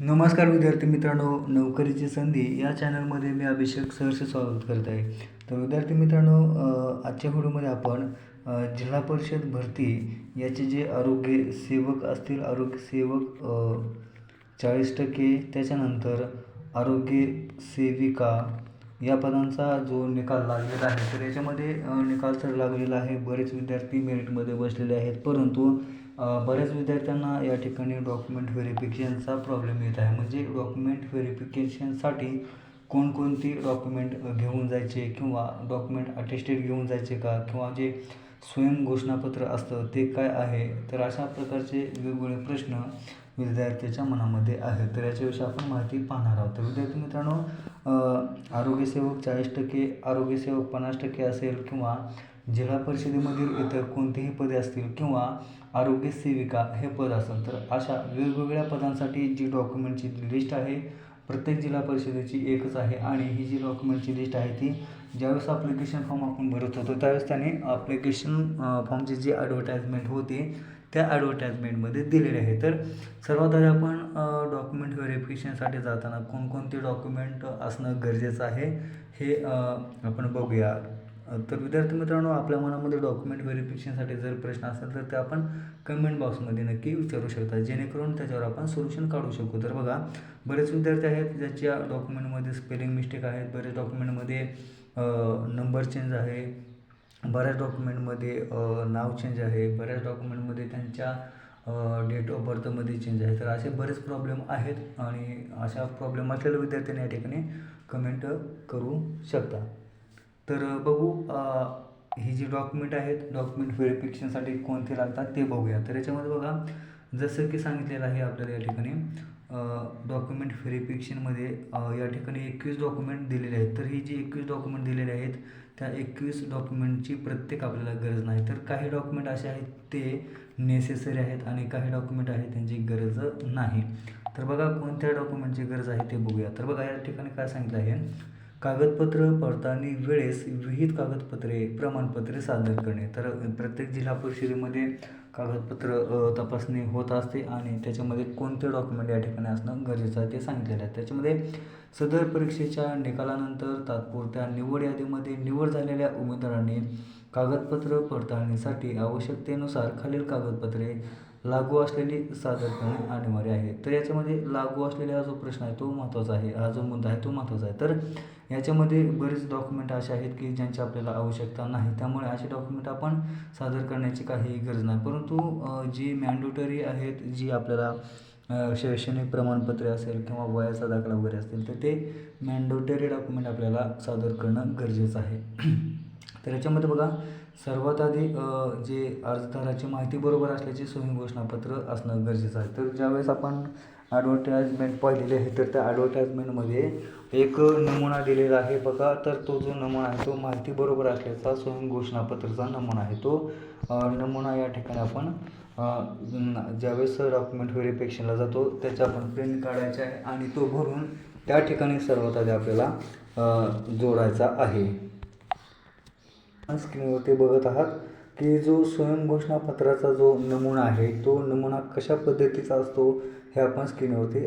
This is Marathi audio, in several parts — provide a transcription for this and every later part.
नमस्कार विद्यार्थी मित्रांनो नोकरीची संधी या चॅनलमध्ये मी अभिषेक सहर्ष स्वागत करत आहे. तर विद्यार्थी मित्रांनो आजच्या व्हिडिओमध्ये आपण जिल्हा परिषद भरती याचे जे आरोग्य सेवक असतील आरोग्य सेवक चाळीस टक्के त्याच्यानंतर आरोग्य सेविका या पदांचा जो निकाल लागलेला आहे तर याच्यामध्ये निकाल तर लागलेला आहे. बरेच विद्यार्थी मेरिटमध्ये बसलेले आहेत परंतु बऱ्याच विद्यार्थ्यांना या ठिकाणी डॉक्युमेंट व्हेरिफिकेशनचा प्रॉब्लेम येत आहे. म्हणजे डॉक्युमेंट व्हेरिफिकेशनसाठी कोणकोणती डॉक्युमेंट घेऊन जायचे किंवा डॉक्युमेंट अटेस्टेड घेऊन जायचे का? किंवा जे स्वयं घोषणापत्र असतं ते काय आहे? तर अशा प्रकारचे वेगवेगळे प्रश्न विद्यार्थ्याच्या मनामध्ये आहेत. तर याच्याविषयी आपण माहिती पाहणार आहोत. तर विद्यार्थी मित्रांनो आरोग्यसेवक चाळीस टक्के आरोग्यसेवक पन्नास टक्के असेल किंवा जिल्हा परिषदेमधील इतर कोणतेही पदे असतील किंवा आरोग्य सेविका हे पद असेल तर अशा वेगवेगळ्या पदांसाठी जी डॉक्युमेंटची लिस्ट आहे प्रत्येक जिल्हा परिषदेची एकच आहे आणि ही जी डॉक्युमेंटची लिस्ट आहे ती ज्यावेळेस अप्लिकेशन फॉर्म आपण भरत होतो त्यावेळेस त्याने अप्लिकेशन फॉर्मची जी ॲडव्हर्टाईजमेंट होती त्या ॲडव्हर्टाईजमेंटमध्ये दिलेली आहे. तर सर्वात आधी आपण डॉक्युमेंट व्हेरिफिकेशनसाठी जाताना कोणकोणते डॉक्युमेंट असणं गरजेचं आहे हे आपण बघूया. तर विद्यार्थी मित्रांनो आपल्या मनामध्ये डॉक्युमेंट व्हेरिफिकेशनसाठी जर प्रश्न असेल तर ते आपण कमेंट बॉक्समध्ये नक्की विचारू शकता. जेणेकरून त्याच्यावर आपण सोल्युशन काढू शकू. तर बघा बरेच विद्यार्थी आहेत ज्याच्या डॉक्युमेंटमध्ये स्पेलिंग मिस्टेक आहेत बरेच डॉक्युमेंटमध्ये नंबर चेंज आहे बऱ्याच डॉक्युमेंटमध्ये नाव चेंज आहे बऱ्याच डॉक्युमेंटमध्ये त्यांच्या डेट ऑफ बर्थमध्ये चेंज आहे. तर असे बरेच प्रॉब्लेम आहेत आणि अशा प्रॉब्लेम असलेल्या विद्यार्थ्यांनी या ठिकाणी कमेंट करू शकता. तर बघू ही जी डॉक्युमेंट आहेत डॉक्युमेंट व्हेरिफिकेशनसाठी कोणते लागतात ते बघूया. तर याच्यामध्ये बघा जसं की सांगितलेलं आहे आपल्याला या ठिकाणी डॉक्युमेंट व्हेरिफिकेशनमध्ये या ठिकाणी एकवीस डॉक्युमेंट दिलेले आहेत. तर ही जी एकवीस डॉक्युमेंट दिलेले आहेत त्या एकवीस डॉक्युमेंटची प्रत्येक आपल्याला गरज नाही. तर काही डॉक्युमेंट असे आहेत ते नेसेसरी आहेत आणि काही डॉक्युमेंट आहेत त्यांची गरज नाही. तर बघा कोणत्या डॉक्युमेंटची गरज आहे ते बघूया. तर बघा या ठिकाणी काय सांगितलं आहे. कागदपत्र पडताळणी वेळेस विहित कागदपत्रे प्रमाणपत्रे सादर करणे. तर प्रत्येक जिल्हा परिषदेमध्ये कागदपत्र तपासणी होत असते आणि त्याच्यामध्ये कोणते डॉक्युमेंट या ठिकाणी असणं गरजेचं आहे ते सांगितलेलं आहे. त्याच्यामध्ये सदर परीक्षेच्या निकालानंतर तात्पुरत्या निवड यादीमध्ये निवड झालेल्या उमेदवारांनी कागदपत्र पडताळणीसाठी आवश्यकतेनुसार खालील कागदपत्रे लागू असलेली सादर करणे अनिवार्य आहे. तर याच्यामध्ये लागू असलेला हा जो प्रश्न आहे तो महत्त्वाचा आहे. हा जो मुद्दा आहे तो महत्त्वाचा आहे. तर याच्यामध्ये बरेच डॉक्युमेंट असे आहेत की ज्यांची आपल्याला आवश्यकता नाही. त्यामुळे असे डॉक्युमेंट आपण सादर करण्याची काही गरज नाही. परंतु जी मॅन्डेटरी आहेत जी आपल्याला शैक्षणिक प्रमाणपत्रे असेल किंवा वयाचा दाखला वगैरे असतील तर ते मॅन्डेटरी डॉक्युमेंट आपल्याला सादर करणं गरजेचं आहे. तर याच्यामध्ये बघा सर्वात आधी जे अर्जदाराची माहिती बरोबर असल्याचे स्वयं घोषणापत्र असणं गरजेचं आहे. तर ज्यावेळेस आपण ॲडव्हर्टाईजमेंट पाहिलेली आहे तर त्या ॲडव्हर्टाईजमेंटमध्ये एक नमुना दिलेला आहे बघा. तर तो जो नमुना आहे तो माहिती बरोबर असल्याचा स्वयं घोषणापत्राचा नमुना आहे तो. नमुना या ठिकाणी आपण ज्यावेळेस डॉक्युमेंट व्हेरिफिकेशनला जातो त्याचा आपण प्रिंट काढायचा आहे आणि तो भरून त्या ठिकाणी सर्वात आधी आपल्याला जोडायचा आहे. स्क्रीनवरती बघत आहात की जो स्वयं घोषणापत्राचा जो नमुना आहे तो नमुना कशा पद्धतीचा असतो हे आपण स्क्रीनवरती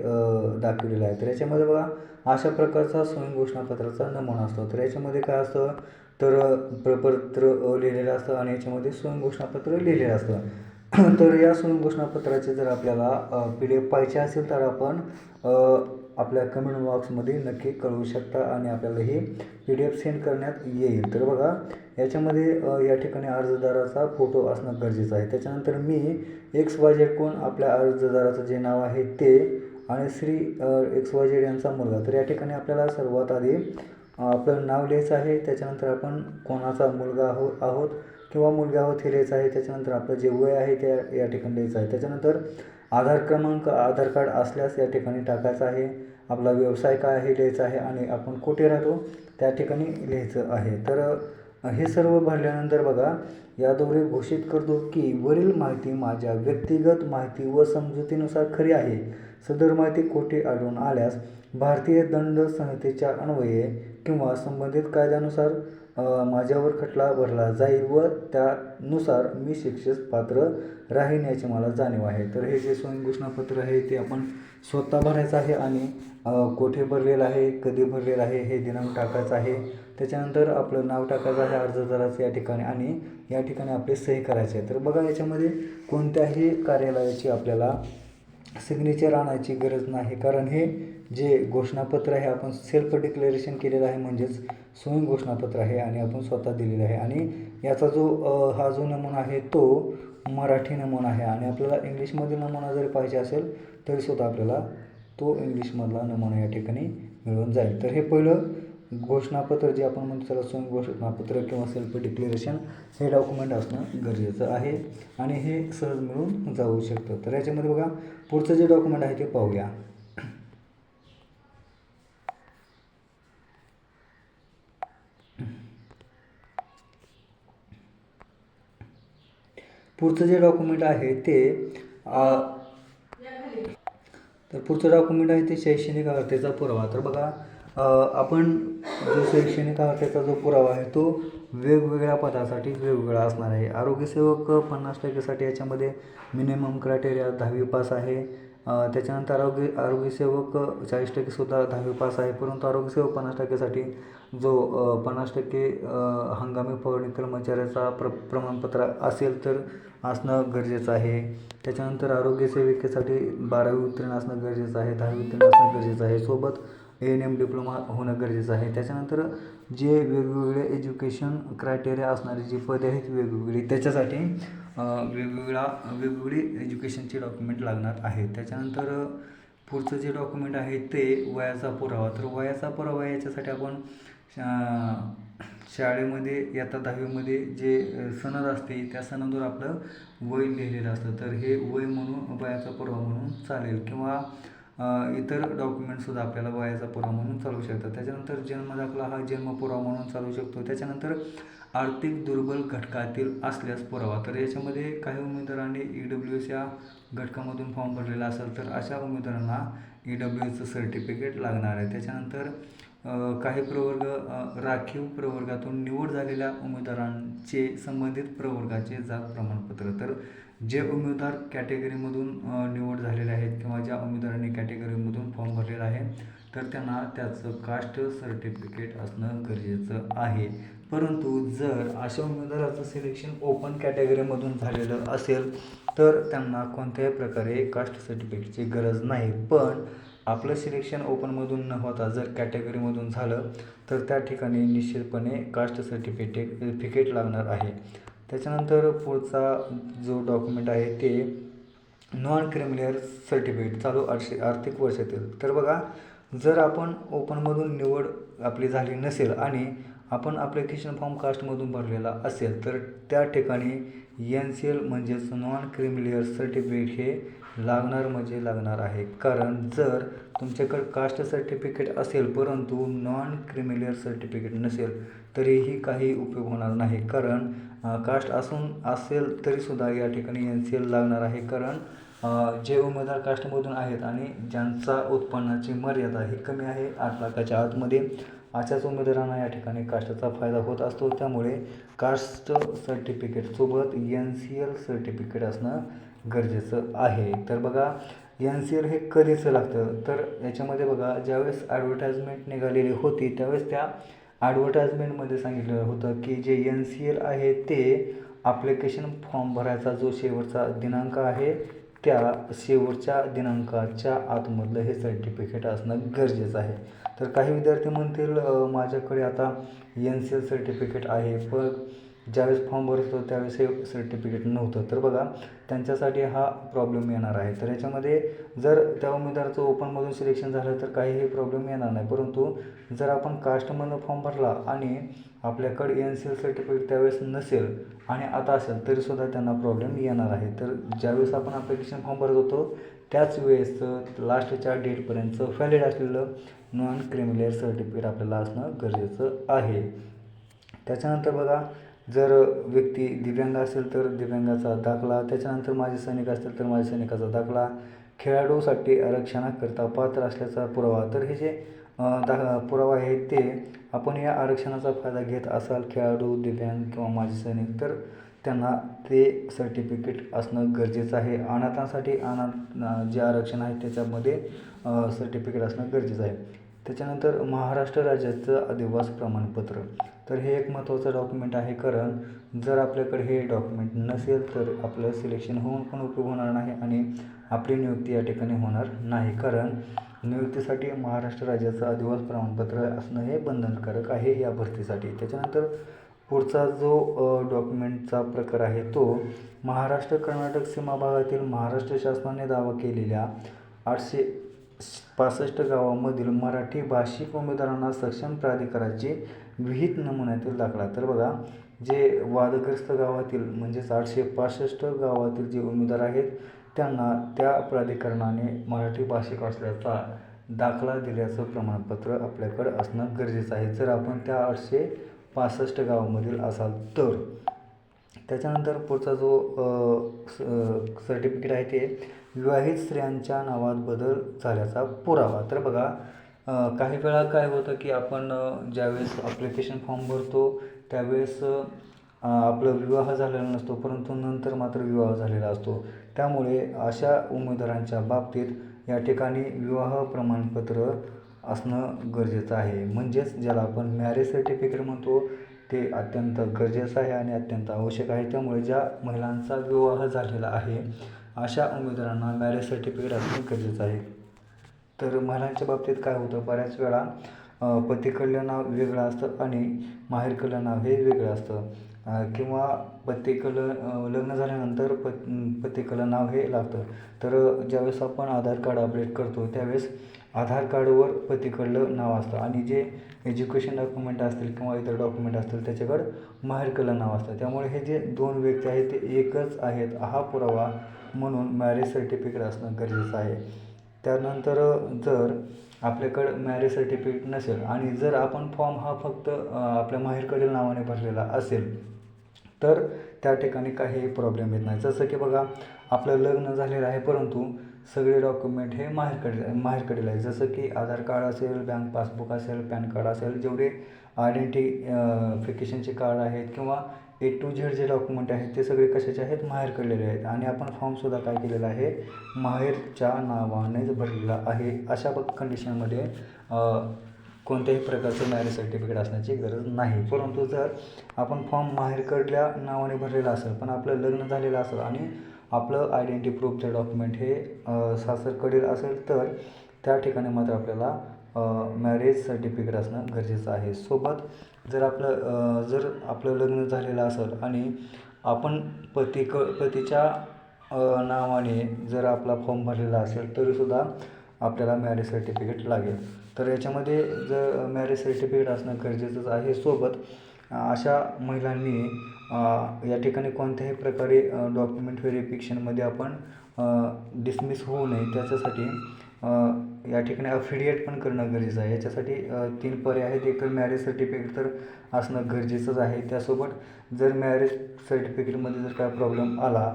दाखवलेलं आहे. तर याच्यामध्ये बघा अशा प्रकारचा स्वयं घोषणापत्राचा नमुना असतो. तर याच्यामध्ये काय असतं? तर प्रपत्र लिहिलेलं असतं आणि याच्यामध्ये स्वयं घोषणापत्र लिहिलेलं असतं. तर या स्वयं घोषणापत्राचे जर आपल्याला पी डी एफ पाहिजे असेल तर आपण आपल्या कमेंट बॉक्समध्ये नक्की कळवू शकता आणि आपल्याला ही पी डी एफ सेंड करण्यात येईल. तर बघा याच्यामध्ये या ठिकाणी अर्जदाराचा फोटो असणं गरजेचं आहे. त्याच्यानंतर मी एक्स वाय झेड कोण आपल्या अर्जदाराचं जे नाव आहे ते आणि श्री एक्स वाय झेड यांचा मुलगा. तर या ठिकाणी आपल्याला सर्वात आधी आपलं नाव लिहायचं आहे. त्याच्यानंतर आपण कोणाचा मुलगा आहो आहोत किंवा मुलगा आहोत हे लिहायचं आहे. त्याच्यानंतर आपलं जे वय आहे ते या ठिकाणी लिहायचं आहे. त्याच्यानंतर आधार क्रमांक आधार कार्ड असल्यास या ठिकाणी टाकायचा आहे. आपला व्यवसाय काय आहे लिहायचा आहे आणि आपण कुठे राहतो त्या ठिकाणी लिहायचं आहे. तर हे सर्व भरल्यानंतर बघा याद्वारे घोषित करतो की वरील माहिती माझ्या व्यक्तिगत माहिती व समजुतीनुसार खरी आहे. सदर माहिती खोटी आढळून आल्यास भारतीय दंड संहितेच्या अन्वये किंवा संबंधित कायद्यानुसार माझ्यावर खटला भरला जाईल व त्यानुसार मी शिक्षेस पात्र राहीन याची मला जाणीव आहे. तर हे जे स्वयं घोषणापत्र आहे ते आपण स्वतः भरायचं आहे आणि कोठे भरलेलं आहे कधी भरलेलं आहे हे दिनांक टाकायचं आहे. त्याच्यानंतर आपलं नाव टाकायचं आहे अर्जदाराचं या ठिकाणी आणि या ठिकाणी आपले सही करायचे आहे. तर बघा याच्यामध्ये कोणत्याही कार्यालयाची आपल्याला सिग्नेचर आणायची गरज नाही. कारण हे जे घोषणापत्र आहे आपण सेल्फ डिक्लेरेशन केलेलं आहे म्हणजेच स्वयं घोषणापत्र आहे आणि आपण स्वतः दिलेलं आहे. आणि याचा जो हा जो नमुना आहे तो मराठी नमुना आहे. आणि आपल्याला इंग्लिशमधील नमुना जरी पाहिजे असेल तरी सुद्धा आपल्याला तो इंग्लिशमधला नमुना या ठिकाणी मिळून जाईल. तर हे पहिलं घोषणापत्र जे आपण म्हणतो त्याला स्वयं घोषणापत्र किंवा सेल्फ डिक्लेरेशन हे डॉक्युमेंट असणं गरजेचं आहे आणि हे सहज मिळून जाऊ शकतं. तर याच्यामध्ये बघा पुढचं जे डॉक्युमेंट आहे ते पाहूया. पुढचं जे डॉक्युमेंट आहे ते तर पुढचं डॉक्युमेंट आहे ते शैक्षणिक अर्हतेचा पुरावा. तर बघा आपण जो शैक्षणिक अर्हतेचा जो पुरावा आहे तो वेगवेगळ्या पदासाठी वेगवेगळा असणार आहे. आरोग्यसेवक पन्नास टक्केसाठी याच्यामध्ये मिनिमम क्रायटेरिया दहावी पास आहे. त्याच्यानंतर आरोग्य आरोग्यसेवक चाळीस टक्केसुद्धा दहावी पास आहे. परंतु आरोग्यसेवक पन्नास टक्केसाठी जो पन्नास टक्के हंगामी फवारणी कर्मचाऱ्याचा प्र प्रमाणपत्र असेल तर असणं गरजेचं आहे. त्याच्यानंतर आरोग्यसेविकेसाठी बारावी उत्तीर्ण असणं गरजेचं आहे दहावी उत्तीर्ण असणं गरजेचं आहे. सोबत ए एन एम डिप्लोमा होणं गरजेचं आहे. त्याच्यानंतर जे वेगवेगळे एज्युकेशन क्रायटेरिया असणारी जी पदे आहेत वेगवेगळी त्याच्यासाठी वेगवेगळा वेगवेगळी एज्युकेशनचे डॉक्युमेंट लागणार आहे त्याच्यानंतर पुढचं जे डॉक्युमेंट आहे ते वयाचा पुरावा. तर वयाचा पुरावा याच्यासाठी आपण शा- शाळेमध्ये इयत्ता दहावीमध्ये जे सनद असते त्या सनदवर आपलं वय लिहिलेलं असतं. तर हे वय म्हणून वयाचा पुरावा म्हणून चालेल. किंवा इतर डॉक्युमेंटसुद्धा आपल्याला वयाचा पुरावा म्हणून चालू शकतात. त्याच्यानंतर जन्म दाखला हा जन्म पुरावा म्हणून चालू शकतो. त्याच्यानंतर आर्थिक दुर्बल घटकातील असल्यास पुरावा. तर याच्यामध्ये काही उमेदवारांनी ई डब्ल्यू एस या घटकामधून फॉर्म भरलेला असेल तर अशा उमेदवारांना ई डब्ल्यू एचं सर्टिफिकेट लागणार आहे. त्याच्यानंतर काही प्रवर्ग राखीव प्रवर्गातून निवड झालेल्या उमेदवारांचे संबंधित प्रवर्गाचे जात प्रमाणपत्र. तर जे उमेदवार कॅटेगरीमधून निवड झालेले आहेत किंवा ज्या उमेदवारांनी कॅटेगरीमधून फॉर्म भरलेला आहे तर त्यांना त्याचं कास्ट सर्टिफिकेट असणं गरजेचं आहे. परंतु जर अशा उमेदवाराचं सिलेक्शन ओपन कॅटेगरीमधून झालेलं असेल तर त्यांना कोणत्याही प्रकारे कास्ट सर्टिफिकेटची गरज नाही. पण आपलं सिलेक्शन ओपनमधून न होता जर कॅटेगरीमधून झालं तर त्या ठिकाणी निश्चितपणे कास्ट सर्टिफिकेट फिकेट लागणार आहे. त्याच्यानंतर पुढचा जो डॉक्युमेंट आहे ते नॉन क्रिमिनल सर्टिफिकेट चालू आर्षि आर्थिक वर्षातील. तर बघा जर आपण ओपनमधून निवड आपली झाली नसेल आणि आपण ॲप्लिकेशन फॉर्म कास्टमधून भरलेला असेल तर त्या ठिकाणी एन सी एल म्हणजेच नॉन क्रिमिलेअर सर्टिफिकेट हे लागणार म्हणजे लागणार आहे. कारण जर तुमच्याकडे कास्ट सर्टिफिकेट असेल परंतु नॉन क्रिमिलियर सर्टिफिकेट नसेल तरीही काही उपयोग होणार नाही. कारण कास्ट असून असेल तरीसुद्धा या ठिकाणी एन सी एल लागणार आहे. कारण जे उमेदवार कास्टमधून आहेत आणि ज्यांचा उत्पन्नाची मर्यादा ही कमी आहे आठ लाखाच्या आतमध्ये अशाच उमेदवारांना या ठिकाणी कास्टचा फायदा होत असतो. त्यामुळे कास्ट सर्टिफिकेटसोबत एन सी एल सर्टिफिकेट असणं गरजेचं आहे. तर बघा एन सी एल हे कधीचं लागतं? तर याच्यामध्ये बघा ज्यावेळेस ॲडव्हर्टाईजमेंट निघालेली होती त्यावेळेस त्या ॲडव्हर्टाईजमेंटमध्ये सांगितलेलं होतं की जे एन सी एल आहे ते ॲप्लिकेशन फॉर्म भरायचा जो शेवटचा दिनांक आहे त्या शेवटच्या दिनांकाच्या आतमधलं हे सर्टिफिकेट असणं गरजेचं आहे. तर काही विद्यार्थी म्हणतील माझ्याकडे आता एन सी एल सर्टिफिकेट आहे पण ज्यावेळेस फॉर्म भरत होतो त्यावेळेस हे सर्टिफिकेट नव्हतं. तर बघा त्यांच्यासाठी हा प्रॉब्लेम येणार आहे. तर याच्यामध्ये जर त्या उमेदवाराचं ओपनमधून सिलेक्शन झालं तर काहीही प्रॉब्लेम येणार नाही. परंतु जर आपण कास्टमधनं फॉर्म भरला आणि आपल्याकडे एन सी एल सर्टिफिकेट त्यावेळेस नसेल आणि आता असेल तरीसुद्धा त्यांना प्रॉब्लेम येणार आहे. तर ज्यावेळेस आपण ॲप्लिकेशन फॉर्म भरत होतो त्याच वेळेस लास्टच्या डेटपर्यंत व्हॅलिड असलेलं नॉन क्रिमिलेअर सर्टिफिकेट आपल्याला असणं गरजेचं आहे. त्याच्यानंतर बघा जर व्यक्ती दिव्यांग असेल तर दिव्यांगाचा दाखला त्याच्यानंतर माझे सैनिक असतील तर माझ्या सैनिकाचा दाखला खेळाडूसाठी आरक्षणाकरता पात्र असल्याचा पुरावा. तर हे जे दा पुरावा आहे ते आपण या आरक्षणाचा फायदा घेत असाल खेळाडू दिव्यांग किंवा माजी सैनिक तर त्यांना ते सर्टिफिकेट असणं गरजेचं आहे. अनाथांसाठी अनाथ जे आरक्षण आहे त्याच्यामध्ये सर्टिफिकेट असणं गरजेचं आहे. त्याच्यानंतर महाराष्ट्र राज्याचं अधिवास प्रमाणपत्र. तर हे एक महत्त्वाचं डॉक्युमेंट आहे कारण जर आपल्याकडे हे डॉक्युमेंट नसेल तर आपलं सिलेक्शन होऊन पण उपयोग होणार नाही आणि आपली नियुक्ती या ठिकाणी होणार नाही. कारण नियुक्तीसाठी महाराष्ट्र राज्याचं अधिवास प्रमाणपत्र असणं हे बंधनकारक आहे या भरतीसाठी. त्याच्यानंतर पुढचा जो डॉक्युमेंटचा प्रकार आहे तो महाराष्ट्र कर्नाटक सीमा भागातील महाराष्ट्र शासनाने दावा केलेल्या आठशे पासष्ट गावामधील मराठी भाषिक उमेदवारांना सक्षम प्राधिकाराचे विहित नमुन्यातील दाखला. तर बघा जे वादग्रस्त गावातील म्हणजेच आठशे पासष्ट गावातील जे उमेदवार आहेत त्यांना त्या प्राधिकरणाने मराठी भाषिक असल्याचा दाखला दिल्याचं प्रमाणपत्र आपल्याकडं असणं गरजेचं आहे. जर आपण त्या आठशे पासष्ट गावामधील असाल तर. त्याच्यानंतर पुढचा जो सर्टिफिकेट आहे ते विवाहित स्त्रियांच्या नावात बदल झाल्याचा पुरावा. तर बघा काही वेळा काय होतं की आपण ज्यावेळेस ॲप्लिकेशन फॉर्म भरतो त्यावेळेस आपलं आपला विवाह झालेला नसतो परंतु नंतर मात्र विवाह झालेला असतो. त्यामुळे अशा उमेदवारांच्या बाबतीत या ठिकाणी विवाह प्रमाणपत्र असणं गरजेचं आहे. म्हणजेच ज्याला आपण मॅरेज सर्टिफिकेट म्हणतो ते अत्यंत गरजेचं आहे आणि अत्यंत आवश्यक आहे. त्यामुळे ज्या महिलांचा विवाह झालेला आहे अशा उमेदवारांना मॅरेज सर्टिफिकेट असणं गरजेचं आहे. तर महिलांच्या बाबतीत काय होतं? बऱ्याच वेळा पतीकडलं नाव वेगळं असतं आणि माहेरकडलं नाव हे वेगळं असतं. किंवा पतीकडलं लग्न झाल्यानंतर पत पतीकडलं नाव हे लागतं. तर ज्यावेळेस आपण आधार कार्ड अपडेट करतो त्यावेळेस आधार कार्डवर पतीकडलं नाव असतं. आणि जे एज्युकेशन डॉक्युमेंट असतील किंवा इतर डॉक्युमेंट असतील त्याच्याकडं माहेरकडलं नाव असतं. त्यामुळे हे जे दोन व्यक्ती आहेत ते एकच आहेत. हा पुरावा म्हणून मॅरेज सर्टिफिकेट असणं गरजेचं आहे. त्यानंतर जर आपल्याकडं मॅरेज सर्टिफिकेट नसेल आणि जर आपण फॉर्म हा फक्त आपल्या माहेरकडील नावाने भरलेला असेल तर त्या ठिकाणी काही प्रॉब्लेम येत नाही. जसं की बघा आपलं लग्न झालेलं आहे परंतु सगळे डॉक्युमेंट हे माहेरकडे माहेरकडील आहे. जसं की आधार कार्ड असेल बँक पासबुक असेल पॅन कार्ड असेल जेवढे आयडेंटिफिकेशनचे कार्ड आहेत किंवा ए टू झेड जे डॉक्युमेंट आहेत ते सगळे कशाचे आहेत? माहेरकडलेले आहेत. आणि आपण फॉर्मसुद्धा काय केलेला आहे? माहेरच्या नावानेच भरलेला आहे. अशा कंडिशनमध्ये कोणत्याही प्रकारचं मॅरेज सर्टिफिकेट असण्याची गरज नाही. परंतु जर आपण फॉर्म माहेरकडल्या नावाने भरलेला असेल पण आपलं लग्न झालेलं असेल आणि आपलं आयडेंटिटी प्रूफचं डॉक्युमेंट हे सासरकडील असेल तर त्या ठिकाणी मात्र आपल्याला मॅरेज सर्टिफिकेट असणं गरजेचं आहे. सोबत जर आपलं जर आपलं लग्न झालेलं असेल आणि आपण पती क पतीच्या नावाने जर आपला फॉर्म भरलेला असेल तरीसुद्धा आपल्याला मॅरेज सर्टिफिकेट लागेल. तर याच्यामध्ये जर मॅरेज सर्टिफिकेट असणं गरजेचंच आहे. सोबत अशा महिलांनी या ठिकाणी कोणत्याही प्रकारे डॉक्युमेंट व्हेरिफिकेशनमध्ये आपण डिसमिस होऊ नये. त्याच्यासाठी या ठिकाणी अफिडिएट पण करणं गरजेचं आहे. याच्यासाठी तीन पर्याय आहेत. एक तर मॅरेज सर्टिफिकेट तर असणं गरजेचंच आहे. त्यासोबत जर मॅरेज सर्टिफिकेटमध्ये जर काय प्रॉब्लेम आला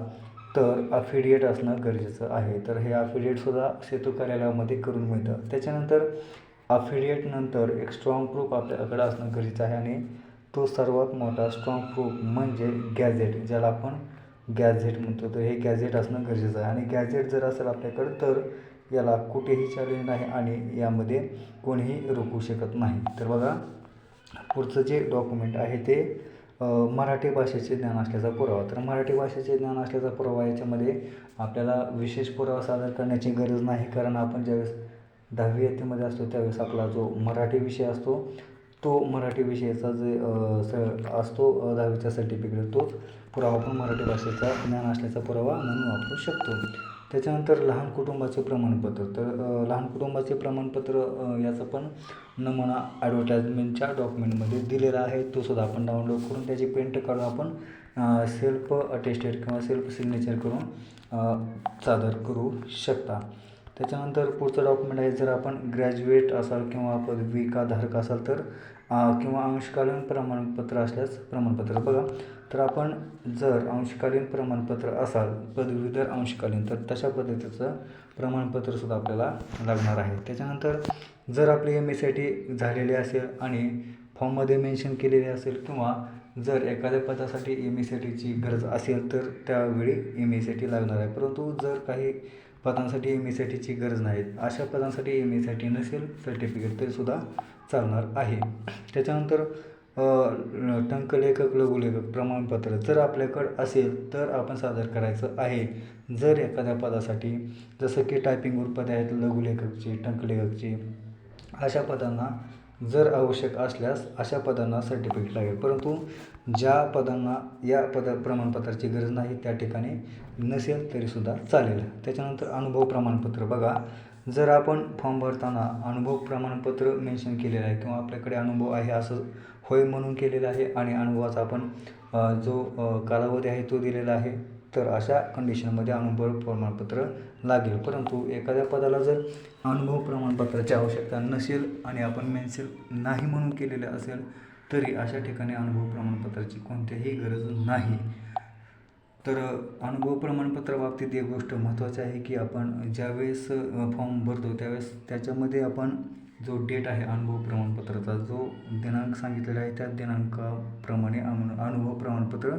तर अफिडिएट असणं गरजेचं आहे. तर हे अफिडिएटसुद्धा सेतू कार्यालयामध्ये करून मिळतं. त्याच्यानंतर अफिडिएट नंतर एक स्ट्रॉंग प्रूफ आपल्याकडं असणं गरजेचं आहे आणि तो सर्वात मोठा स्ट्रॉंग प्रूफ म्हणजे गॅझेट ज्याला आपण गॅझेट म्हणतो. तर हे गॅझेट असणं गरजेचं आहे. आणि गॅझेट जर असेल आपल्याकडं तर याला कुठेही चॅलेंज नाही आणि यामध्ये कोणीही रोखू शकत नाही. तर बघा पुढचं जे डॉक्युमेंट आहे ते मराठी भाषेचे ज्ञान असल्याचा पुरावा. तर मराठी भाषेचे ज्ञान असल्याचा पुरावा याच्यामध्ये आपल्याला विशेष पुरावा सादर करण्याची गरज नाही. कारण आपण ज्यावेळेस दहावी इयत्तेमध्ये असतो त्यावेळेस आपला जो मराठी विषय असतो तो मराठी विषयाचा जे स असतो दहावीचा सर्टिफिकेट तोच पुरावा पण मराठी भाषेचा ज्ञान असल्याचा पुरावा म्हणून वापरू शकतो. त्याच्यानंतर लहान कुटुंबाचे प्रमाणपत्र. तर लहान कुटुंबाचे प्रमाणपत्र याचा याचं पण नमुना ॲडव्हर्टाजमेंटच्या डॉक्युमेंटमध्ये दिलेला आहे. तो सुद्धा आपण डाउनलोड करून त्याची प्रिंट काढून आपण सेल्फ अटेस्टेड किंवा सेल्फ सिग्नेचर करून सादर करू शकता. त्याच्यानंतर पुढचं डॉक्युमेंट आहे जर आपण ग्रॅज्युएट असाल किंवा पदविका धारक असाल तर किंवा अंशकालीन प्रमाणपत्र असल्यास प्रमाणपत्र बघा. तर आपण जर अंशकालीन प्रमाणपत्र असाल पदवीधर अंशकालीन तर तशा पद्धतीचं प्रमाणपत्रसुद्धा आपल्याला लागणार आहे. त्याच्यानंतर जर आपली M S C I T झालेली असेल आणि फॉर्ममध्ये मेन्शन केलेली असेल किंवा जर एखाद्या पदासाठी एम एस सी आय टीची गरज असेल तर त्यावेळी M S C I T लागणार आहे. परंतु जर काही पदांसाठी एम एस सी आय टीची गरज नाही अशा पदांसाठी M S C I T नसेल सर्टिफिकेट तरीसुद्धा चालणार आहे. त्याच्यानंतर टंकलेखक लघुलेखक प्रमाणपत्र जर आपल्याकडं असेल तर आपण सादर करायचं आहे. जर एखाद्या पदासाठी जसं की टायपिंगवर पदे आहेत लघुलेखकची टंकलेखकची अशा पदांना जर आवश्यक असल्यास अशा पदांना सर्टिफिकेट लागेल. परंतु ज्या पदांना या पद प्रमाणपत्राची गरज नाही त्या ठिकाणी नसेल तरीसुद्धा चालेल. त्याच्यानंतर अनुभव प्रमाणपत्र बघा. जर आपण फॉर्म भरताना अनुभव प्रमाणपत्र मेन्शन केलेलं आहे किंवा आपल्याकडे अनुभव आहे असं होय म्हणून केलेलं आहे आणि अनुभवाचा आपण जो कालावधी आहे तो दिलेला आहे तर अशा कंडिशनमध्ये अनुभव प्रमाणपत्र लागेल. परंतु एखाद्या पदाला जर अनुभव प्रमाणपत्राची आवश्यकता नसेल आणि आपण मेन्शन नाही म्हणून केलेलं असेल तरी अशा ठिकाणी अनुभव प्रमाणपत्राची कोणत्याही गरज नाही. तर अनुभव प्रमाणपत्र बाबतीत एक गोष्ट महत्त्वाची आहे की आपण ज्यावेळेस फॉर्म भरतो त्यावेळेस त्याच्यामध्ये आपण जो डेट आहे अनुभव प्रमाणपत्राचा जो दिनांक सांगितलेला आहे त्या दिनांकाप्रमाणे अनु अनुभव प्रमाणपत्र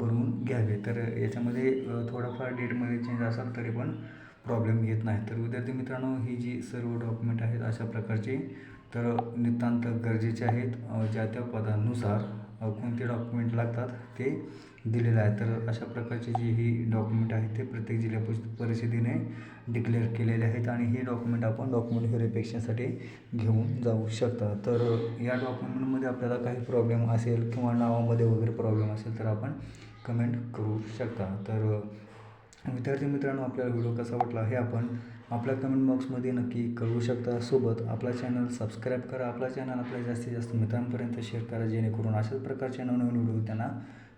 भरून घ्यावे. तर याच्यामध्ये थोडाफार डेटमध्ये चेंज असाल तरी पण प्रॉब्लेम येत नाही. तर विद्यार्थी मित्रांनो ही जी सर्व डॉक्युमेंट आहेत अशा प्रकारची तर नितांत गरजेचे आहेत. ज्या त्या पदानुसार कोणते डॉक्युमेंट लागतात ते दिलेलं आहे. तर अशा प्रकारचे जे ही डॉक्युमेंट आहेत ते प्रत्येक जिल्हा परिषद परिषदेने डिक्लेअर केलेले आहेत आणि हे डॉक्युमेंट आपण डॉक्युमेंट व्हेरिफिकेशनसाठी घेऊन जाऊ शकता. तर या डॉक्युमेंटमध्ये आपल्याला काही प्रॉब्लेम असेल किंवा नावामध्ये वगैरे प्रॉब्लेम असेल तर आपण कमेंट करू शकता. तर विद्यार्थी मित्रांनो आपल्याला व्हिडिओ कसा वाटला हे आपण आपल्या कमेंट बॉक्समध्ये नक्की कळवू शकता. सोबत आपला चॅनल सबस्क्राईब करा. आपला चॅनल आपल्या जास्तीत जास्त मित्रांपर्यंत शेअर करा जेणेकरून अशाच प्रकारचे नवनवीन व्हिडिओ त्यांना